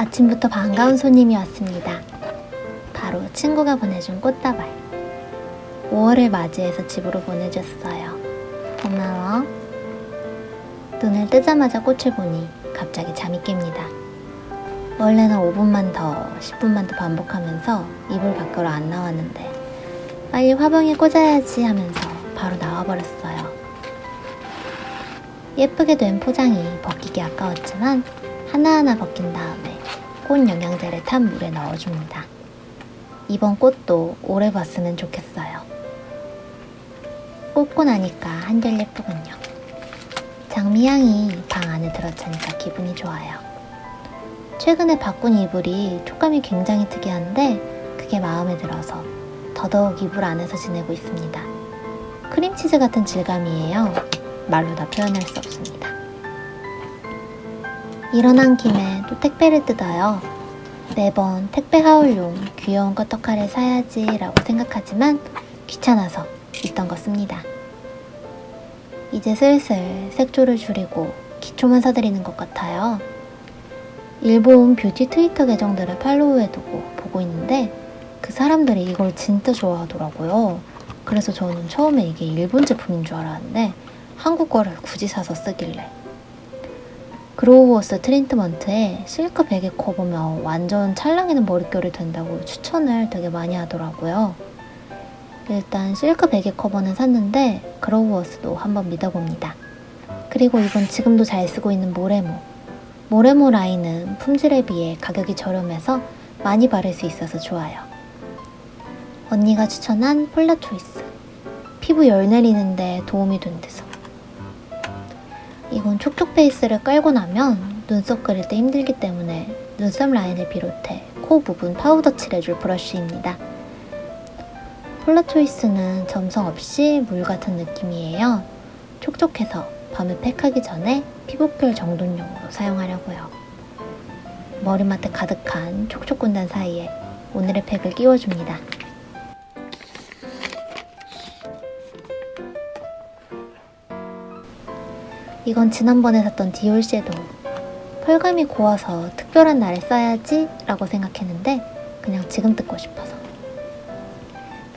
아침부터 반가운 손님이 왔습니다. 바로 친구가 보내준 꽃다발. 5월을 맞이해서 집으로 보내줬어요. 고마워. 눈을 뜨자마자 꽃을 보니 갑자기 잠이 깹니다. 원래는 5분만 더, 10분만 더 반복하면서 이불 밖으로 안 나왔는데 빨리 화병에 꽂아야지 하면서 바로 나와버렸어요. 예쁘게 된 포장이 벗기기 아까웠지만 하나하나 벗긴 다음에 꽃 영양제를 탄 물에 넣어줍니다. 이번 꽃도 오래 봤으면 좋겠어요. 뽑고 나니까 한결 예쁘군요. 장미향이 방 안에 들어차니까 기분이 좋아요. 최근에 바꾼 이불이 촉감이 굉장히 특이한데 그게 마음에 들어서 더더욱 이불 안에서 지내고 있습니다. 크림치즈 같은 질감이에요. 말로 다 표현할 수 없습니다. 일어난 김에 또 택배를 뜯어요. 매번 택배 하울용 귀여운 커터칼을 사야지 라고 생각하지만 귀찮아서 있던 거 씁니다. 이제 슬슬 색조를 줄이고 기초만 사드리는 것 같아요. 일본 뷰티 트위터 계정들을 팔로우해두고 보고 있는데 그 사람들이 이걸 진짜 좋아하더라고요. 그래서 저는 처음에 이게 일본 제품인 줄 알았는데 한국 거를 굳이 사서 쓰길래 그로우워스 트리트먼트에 실크 베개 커보면 완전 찰랑이는 머릿결이 된다고 추천을 되게 많이 하더라고요. 일단 실크 베개 커버는 샀는데 그로우워스도 한번 믿어봅니다. 그리고 이건 지금도 잘 쓰고 있는 모레모. 모레모 라인은 품질에 비해 가격이 저렴해서 많이 바를 수 있어서 좋아요. 언니가 추천한 폴라 초이스. 피부 열 내리는데 도움이 된대서. 이건 촉촉 베이스를 깔고 나면 눈썹 그릴 때 힘들기 때문에 눈썹 라인을 비롯해 코 부분 파우더 칠해줄 브러쉬입니다. 폴라 초이스는 점성 없이 물 같은 느낌이에요. 촉촉해서 밤에 팩하기 전에 피부결 정돈용으로 사용하려고요. 머리맡에 가득한 촉촉 군단 사이에 오늘의 팩을 끼워줍니다. 이건 지난번에 샀던 디올 섀도우. 펄감이 고와서 특별한 날에 써야지 라고 생각했는데 그냥 지금 뜯고 싶어서.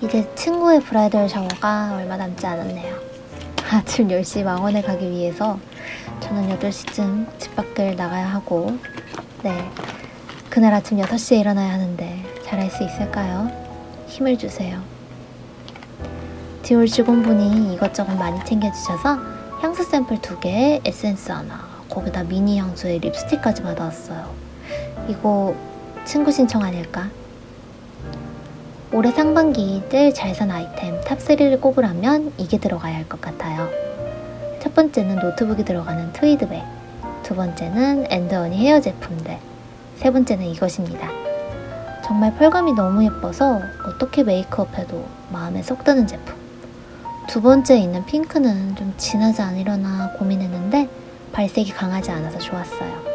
이제 친구의 브라이덜 샤워가 얼마 남지 않았네요. 아침 10시 망원에 가기 위해서 저는 8시쯤 집 밖을 나가야 하고 네, 그날 아침 6시에 일어나야 하는데 잘할 수 있을까요? 힘을 주세요. 디올 직원분이 이것저것 많이 챙겨주셔서 향수 샘플 두 개에 에센스 하나, 거기다 미니 향수에 립스틱까지 받아왔어요. 이거 친구 신청 아닐까? 올해 상반기 제일 잘 산 아이템 탑3를 꼽으라면 이게 들어가야 할 것 같아요. 첫 번째는 노트북이 들어가는 트위드백, 두 번째는 엔드어니 헤어 제품들, 세 번째는 이것입니다. 정말 펄감이 너무 예뻐서 어떻게 메이크업해도 마음에 쏙 드는 제품. 두 번째 있는 핑크는 좀 진하지 않으려나 고민했는데 발색이 강하지 않아서 좋았어요.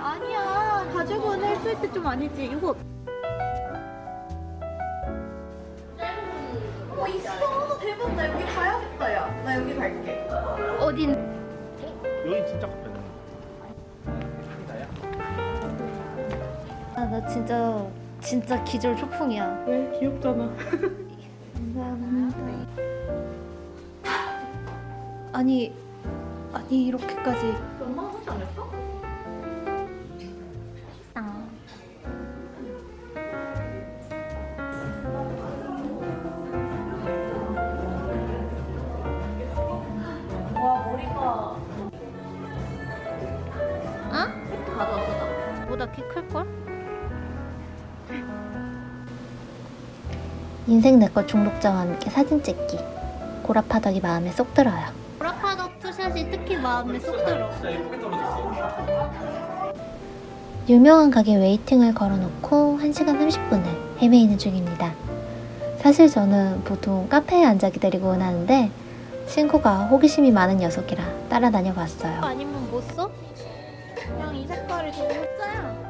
아니야. 가지고 온 헬스할 때좀 아니지. 이거. 어 있어. 대박. 나 여기 가야겠다 야나 여기 갈게. 어딘? 여기 진짜 나 진짜 진짜 기절 초풍이야. 왜 귀엽잖아 감사합니다. 아니 아니 이렇게까지. 얼마나 하지 않았어? 땅. 와 머리가 아? 보다 키 클걸? 인생 내것 중독자와 함께 사진 찍기. 고라파덕이 마음에 쏙 들어요. 고라파덕 투샷이 특히 마음에 쏙 들어. 유명한 가게 웨이팅을 걸어놓고 1시간 30분을 헤매이는 중입니다. 사실 저는 보통 카페에 앉아 기다리고 원하는데 친구가 호기심이 많은 녀석이라 따라다녀 봤어요. 아니면 못 써? 그냥 이 색깔이 더 예뻐요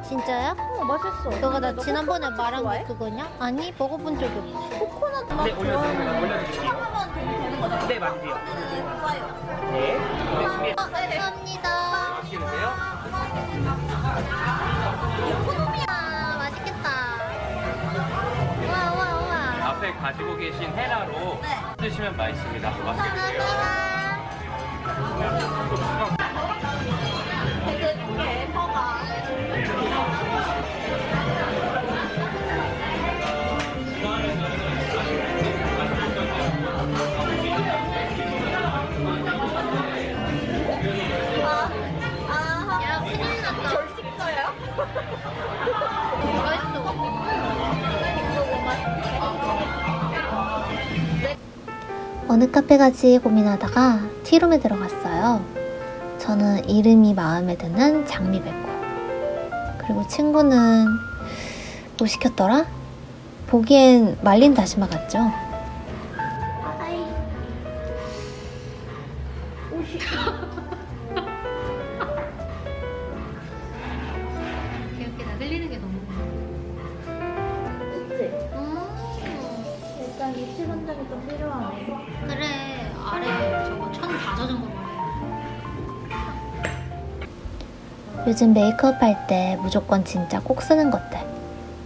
진짜야? 어 맛있어. 너가 나너 지난번에 말한 좋아해? 게 그거냐? 아니 먹어본 적이 없어. 코코넛 맛 네. 올려드릴게요. 되는 거죠? 네, 맞으세요. 네, 좋아요. 네. 네, 준비. 감사합니다. 맛있게 드세요. 아, 맛있겠다. 우와, 우와, 우와. 앞에 가지고 계신 헤라로 네. 드시면 맛있습니다. 맛있게 드세요. 감사합니다. 어느 카페 가지 고민하다가 티룸에 들어갔어요. 저는 이름이 마음에 드는 장미백호. 그리고 친구는 뭐 시켰더라? 보기엔 말린 다시마 같죠? 좀 필요하네. 그래 아래 저거 천다 젖은 거 요즘 메이크업 할 때 무조건 진짜 꼭 쓰는 것들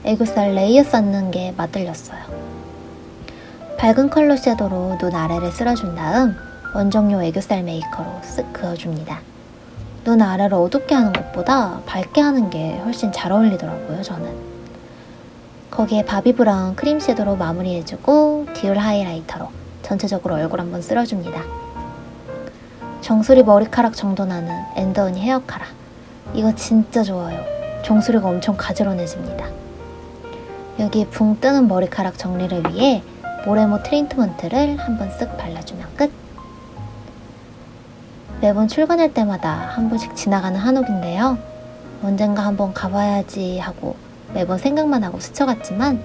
애교살 레이어 쌓는 게 맛들렸어요. 밝은 컬러 섀도로 눈 아래를 쓸어준 다음 원정용 애교살 메이커로 쓱 그어줍니다. 눈 아래를 어둡게 하는 것보다 밝게 하는 게 훨씬 잘 어울리더라고요 저는 거기에 바비 브라운 크림 섀도로 마무리해주고 듀얼 하이라이터로 전체적으로 얼굴 한번 쓸어줍니다. 정수리 머리카락 정도 나는 엔더언니 헤어카라. 이거 진짜 좋아요. 정수리가 엄청 가지런해집니다. 여기에 붕 뜨는 머리카락 정리를 위해 모레모 트리트먼트를 한번 쓱 발라주면 끝. 매번 출근할 때마다 한 번씩 지나가는 한옥인데요. 언젠가 한번 가봐야지 하고 매번 생각만 하고 스쳐갔지만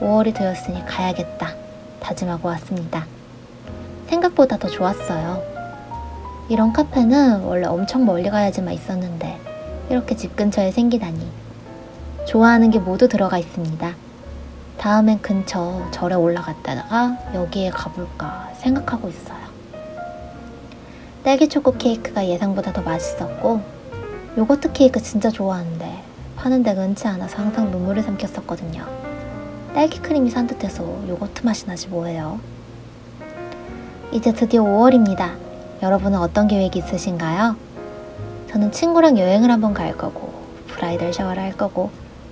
5월이 되었으니 가야겠다 다짐하고 왔습니다. 생각보다 더 좋았어요. 이런 카페는 원래 엄청 멀리 가야지만 있었는데 이렇게 집 근처에 생기다니 좋아하는 게 모두 들어가 있습니다. 다음엔 근처 절에 올라갔다가 여기에 가볼까 생각하고 있어요. 딸기 초코 케이크가 예상보다 더 맛있었고 요거트 케이크 진짜 좋아하는데 파는 데가 은치 않아서 항상 눈물을 삼켰었거든요. 딸기 크림이 산뜻해서 요거트 맛이 나지 뭐예요. 이제 드디어 5월입니다. 여러분은 어떤 계획이 있으신가요? 저는 친구랑 여행을 한번 갈 거고, 브라이덜 샤워를 할 거고,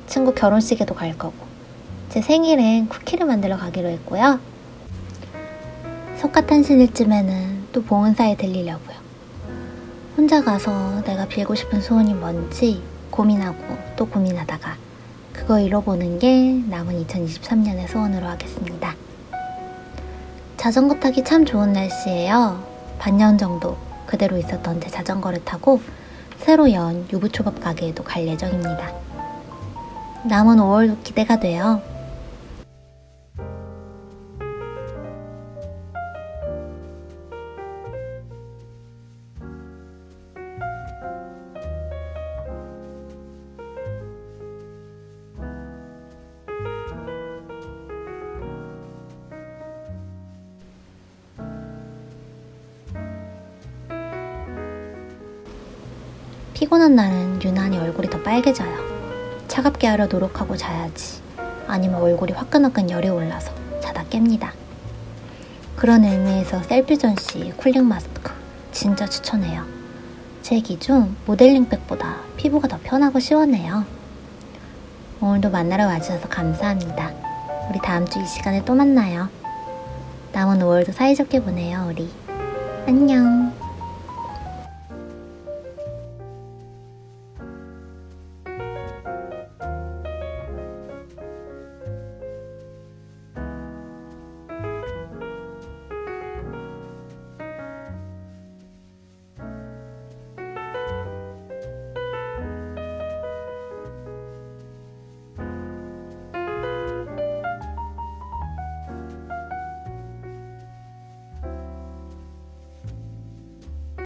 친구 결혼식에도 갈 거고, 제 생일엔 쿠키를 만들러 가기로 했고요. 석가탄신일쯤에는 또 봉은사에 들리려고요. 혼자 가서 내가 빌고 싶은 소원이 뭔지 고민하고 또 고민하다가 그거 이뤄보는 게 남은 2023년의 소원으로 하겠습니다. 자전거 타기 참 좋은 날씨예요. 반년 정도 그대로 있었던 제 자전거를 타고 새로 연 유부초밥 가게에도 갈 예정입니다. 남은 5월도 기대가 돼요. 피곤한 날은 유난히 얼굴이 더 빨개져요. 차갑게 하려 노력하고 자야지. 아니면 얼굴이 화끈화끈 열이 올라서 자다 깹니다. 그런 의미에서 셀피전 씨 쿨링 마스크 진짜 추천해요. 제 기준 모델링백보다 피부가 더 편하고 시원해요. 오늘도 만나러 와주셔서 감사합니다. 우리 다음 주 이 시간에 또 만나요. 남은 5월도 사이좋게 보내요, 우리. 안녕.